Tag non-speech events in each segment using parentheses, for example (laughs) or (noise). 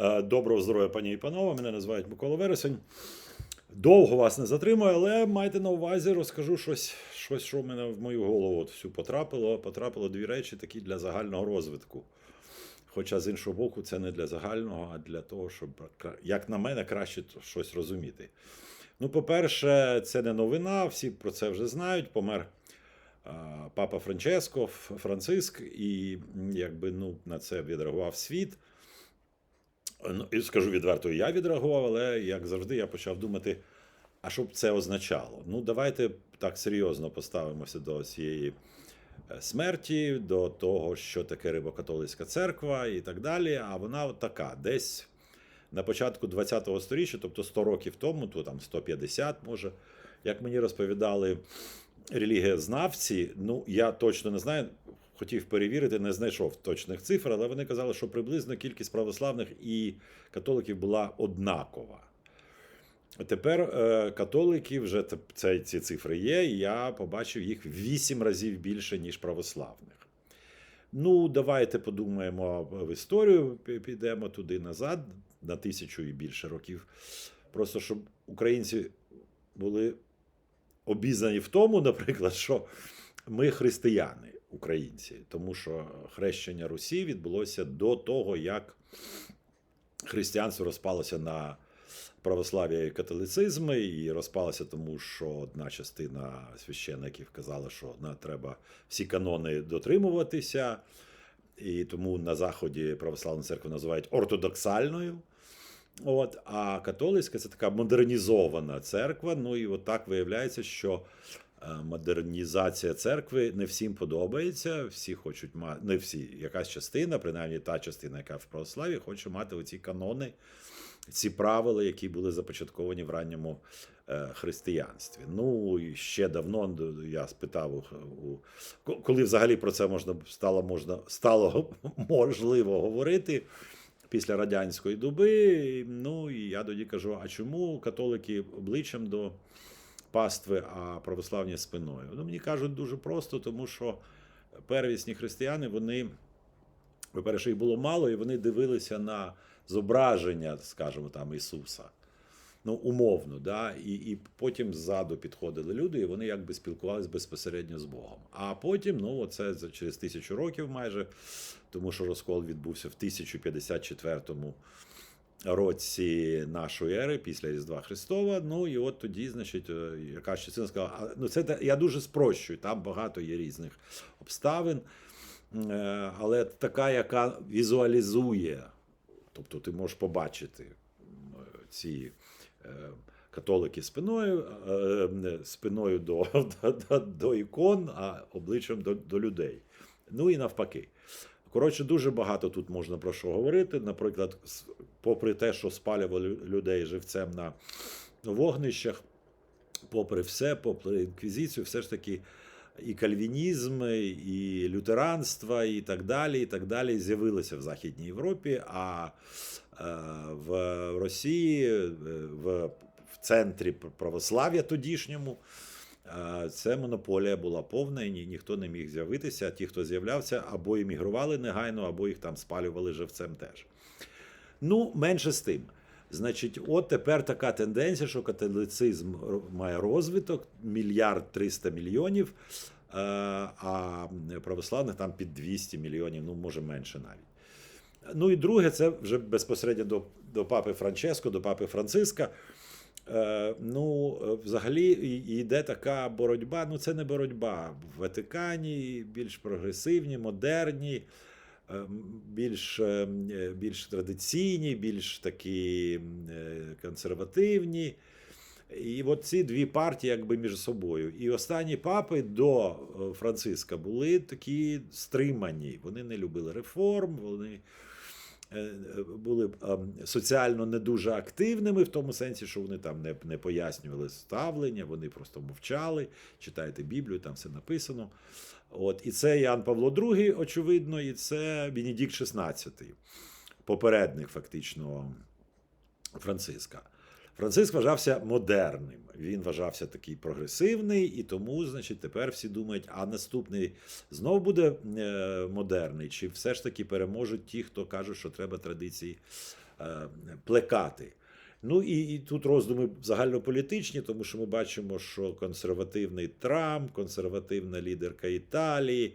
Е, Доброго здоров'я, пані і панове. Мене називають Микола Вересень. Довго вас не затримую, але майте на увазі, розкажу щось, щось що в мене в мою голову от всю потрапило. Потрапило дві речі такі для загального розвитку. Хоча з іншого боку, це не для загального, а для того, щоб, як на мене, краще щось розуміти. Ну, по-перше, це не новина, всі про це вже знають. Помер папа Франческо, Франциск, і якби ну, на це відреагував світ. Ну, і скажу відверто, я відреагував, але як завжди, я почав думати, а що б це означало? Ну, давайте так серйозно поставимося до цієї е, смерті, до того, що таке Римокатолицька церква і так далі. А вона от така, десь на початку ХХ століття, тобто 100 років тому, то там 150, може, як мені розповідали релігієзнавці, ну я точно не знаю. Хотів перевірити, не знайшов точних цифр, але вони казали, що приблизно кількість православних і католиків була однакова. Тепер е, католиків вже це, ці цифри є, і я побачив їх в 8 разів більше, ніж православних. Ну, давайте подумаємо в історію, підемо туди назад, на тисячу і більше років. Просто щоб українці були обізнані в тому, наприклад, що ми християни, українці, тому що хрещення Русі відбулося до того, як християнство розпалося на православ'я і католицизм, і розпалося тому, що одна частина священників казала, що на, треба всі канони дотримуватися, і тому на Заході православну церкву називають ортодоксальною. От, а католицька це така модернізована церква. Ну і от так виявляється, що модернізація церкви не всім подобається. Всі хочуть мати, не всі, якась частина, принаймні та частина, яка в православі, хоче мати оці канони, ці правила, які були започатковані в ранньому е, християнстві. Ну і ще давно я спитав, коли взагалі про це можна стало можна стало (laughs) можливо говорити після радянської доби. Ну і я тоді кажу: а чому католики обличчям до пастви, а православні спиною? Ну, мені кажуть дуже просто, тому що первісні християни, вони, по-перше, їх було мало, і вони дивилися на зображення, скажімо, там Ісуса. Ну, умовно, да? і, і потім ззаду підходили люди, і вони якби спілкувалися безпосередньо з Богом. А потім, ну, оце через тисячу років майже, тому що розкол відбувся в 1054 році нашої ери, після Різдва Христова. Ну і от тоді, значить, е, якась частина сказала, «А, ну це я дуже спрощую, там багато є різних обставин, е, але така, яка візуалізує, тобто ти можеш побачити ці. е, Католики спиною, спиною (laughs) до, до, до ікон, а обличчям до, до людей. Ну і навпаки. Коротше, дуже багато тут можна про що говорити. Наприклад, попри те, що спалювали людей живцем на вогнищах, попри все, попри інквізицію, все ж таки і кальвінізм, і лютеранство, і так далі, і так далі з'явилися в Західній Європі, а е, в Росії, е, в, в центрі православ'я тодішньому. Це монополія була повна, і ні, ніхто не міг з'явитися. Ті, хто з'являвся, або іммігрували негайно, або їх там спалювали живцем теж. Ну, менше з тим. Значить, от тепер така тенденція, що католицизм має розвиток, мільярд 300 мільйонів, е, а православних там під 200 мільйонів, ну може менше навіть. Ну і друге, це вже безпосередньо до, до папи Франческо, до папи Франциска. Е, ну, е, взагалі йде така боротьба. Ну, це не боротьба. В Ватикані більш прогресивні, модерні, е, більш, більш традиційні, більш такі консервативні. І от ці дві партії якби між собою. І останні папи до Франциска були такі стримані. Вони не любили реформ, вони були е, соціально не дуже активними, в тому сенсі, що вони там не, не пояснювали ставлення, вони просто мовчали, читайте Біблію, там все написано. От, і це Ян Павло II, очевидно, і це Бенедикт XVI, попередник фактично Франциска. Франциск вважався модерним. Він вважався такий прогресивний, і тому, значить, тепер всі думають, а наступний знов буде е, модерний, чи все ж таки переможуть ті, хто кажуть, що треба традиції е, плекати. Ну і, і тут роздуми загальнополітичні, тому що ми бачимо, що консервативний Трамп, консервативна лідерка Італії,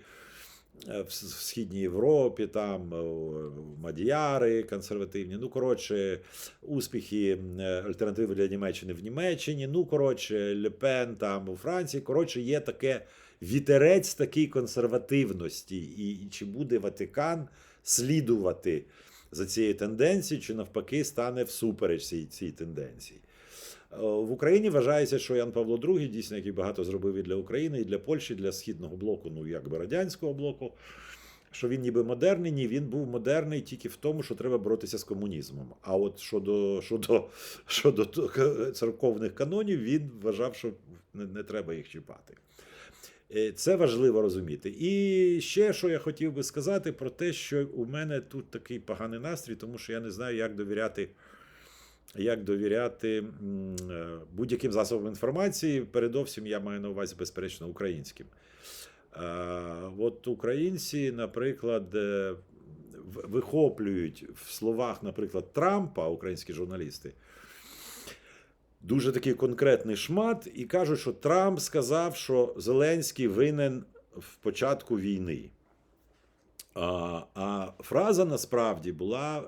в Східній Європі, там е, мадіяри консервативні. Ну, коротше, успіхи е, альтернативи для Німеччини в Німеччині. Ну, коротше, Лепен там у Франції. Коротше, є таке вітерець такий консервативності. І, і чи буде Ватикан слідувати за цією тенденцією, чи навпаки стане всупереч цій, цій тенденції. Е, В Україні вважається, що Ян Павло II, дійсно, який багато зробив і для України, і для Польщі, і для східного блоку, ну якби радянського блоку, що він ніби модерний, ні, він був модерний тільки в тому, що треба боротися з комунізмом. А от щодо, щодо, щодо церковних канонів, він вважав, що не, не треба їх чіпати. Е, Це важливо розуміти. І ще що я хотів би сказати про те, що у мене тут такий поганий настрій, тому що я не знаю, як довіряти, як довіряти е, будь-яким засобам інформації. Передовсім я маю на увазі, безперечно, українським. Е, От українці, наприклад, е, вихоплюють в словах, наприклад, Трампа, українські журналісти, дуже такий конкретний шмат, і кажуть, що Трамп сказав, що Зеленський винен в початку війни. А, а фраза насправді була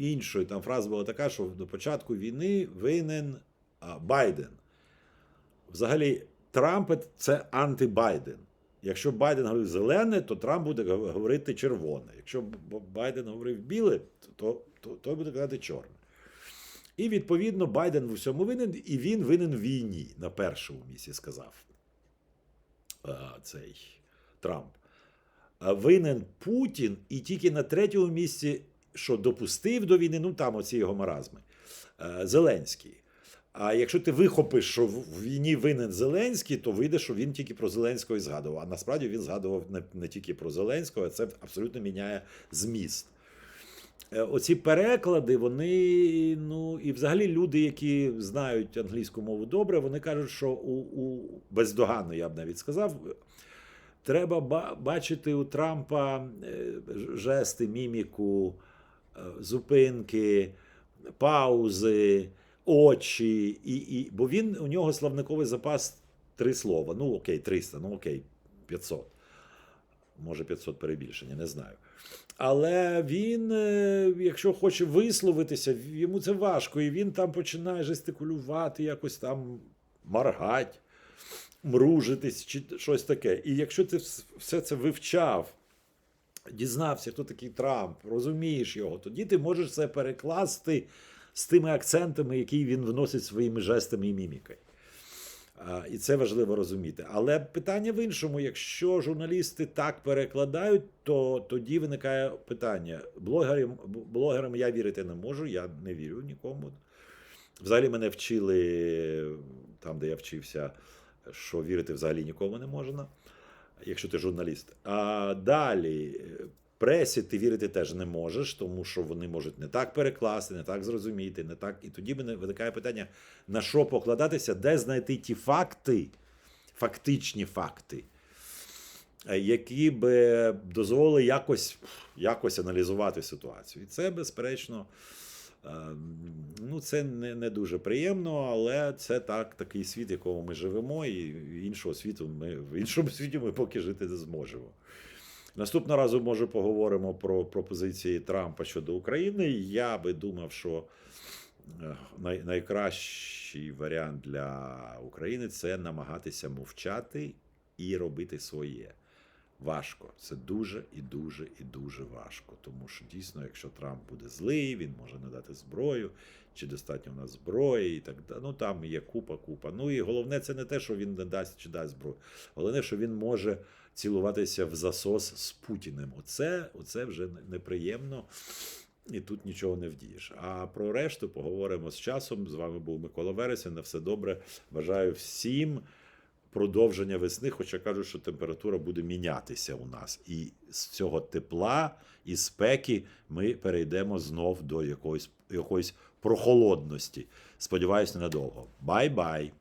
іншою. Там фраза була така, що до початку війни винен Байден. Взагалі, Трамп це анти-Байден. Якщо Байден говорив зелене, то Трамп буде говорити червоне. Якщо Байден говорив біле, то, то той буде казати чорне. І відповідно Байден в усьому винен, і він винен в війні на першому місці, сказав а, цей Трамп. Винен Путін, і тільки на третьому місці, що допустив до війни, ну там оці його маразми, е, Зеленський. А якщо ти вихопиш, що в війні винен Зеленський, то вийде, що він тільки про Зеленського і згадував. А насправді він згадував не, не тільки про Зеленського, а це абсолютно міняє зміст. Е, Оці переклади, вони, ну і взагалі люди, які знають англійську мову добре, вони кажуть, що у, у бездоганно, я б навіть сказав, треба бачити у Трампа е, жести, міміку, зупинки, паузи, очі. І, і, бо він у нього славниковий запас три слова. Ну, окей, 300, ну окей, 500. Може, 500 перебільшення, не знаю. Але він, е, якщо хоче висловитися, йому це важко, і він там починає жестикулювати, якось там моргати, мружитись чи щось таке. І якщо ти все це вивчав, дізнався, хто такий Трамп, розумієш його, тоді ти можеш це перекласти з тими акцентами, які він вносить своїми жестами і мімікою. І це важливо розуміти. Але питання в іншому: якщо журналісти так перекладають, то тоді виникає питання: блогерам, блогерам я вірити не можу, я не вірю нікому. Взагалі мене вчили там, де я вчився, що вірити взагалі нікому не можна, якщо ти журналіст. А далі е, пресі ти вірити теж не можеш, тому що вони можуть не так перекласти, не так зрозуміти, не так. І тоді мене виникає питання: на що покладатися, де знайти ті факти, фактичні факти, е, які би дозволили якось, якось аналізувати ситуацію. І це, безперечно. Е, Ну, це не, не дуже приємно, але це так, такий світ, в якому ми живемо, і іншого світу ми в іншому (laughs) світі ми поки жити не зможемо. Наступного разу, може, поговоримо про пропозиції Трампа щодо України. Я би думав, що е, най, найкращий варіант для України це намагатися мовчати і робити своє. Важко. Це дуже і дуже і дуже важко. Тому що дійсно, якщо Трамп буде злий, він може надати зброю, чи достатньо у нас зброї, і так далі. Ну там є купа, купа. Ну і головне, це не те, що він не дасть чи дасть зброю. Головне, що він може цілуватися в засос з Путіним. Оце, оце вже неприємно. І тут нічого не вдієш. А про решту поговоримо з часом. З вами був Микола Вересень. На все добре. Бажаю всім продовження весни, хоча кажуть, що температура буде мінятися у нас. І з цього тепла і спеки ми перейдемо знов до якоїсь, якоїсь прохолодності. Сподіваюсь, ненадовго. Бай-бай!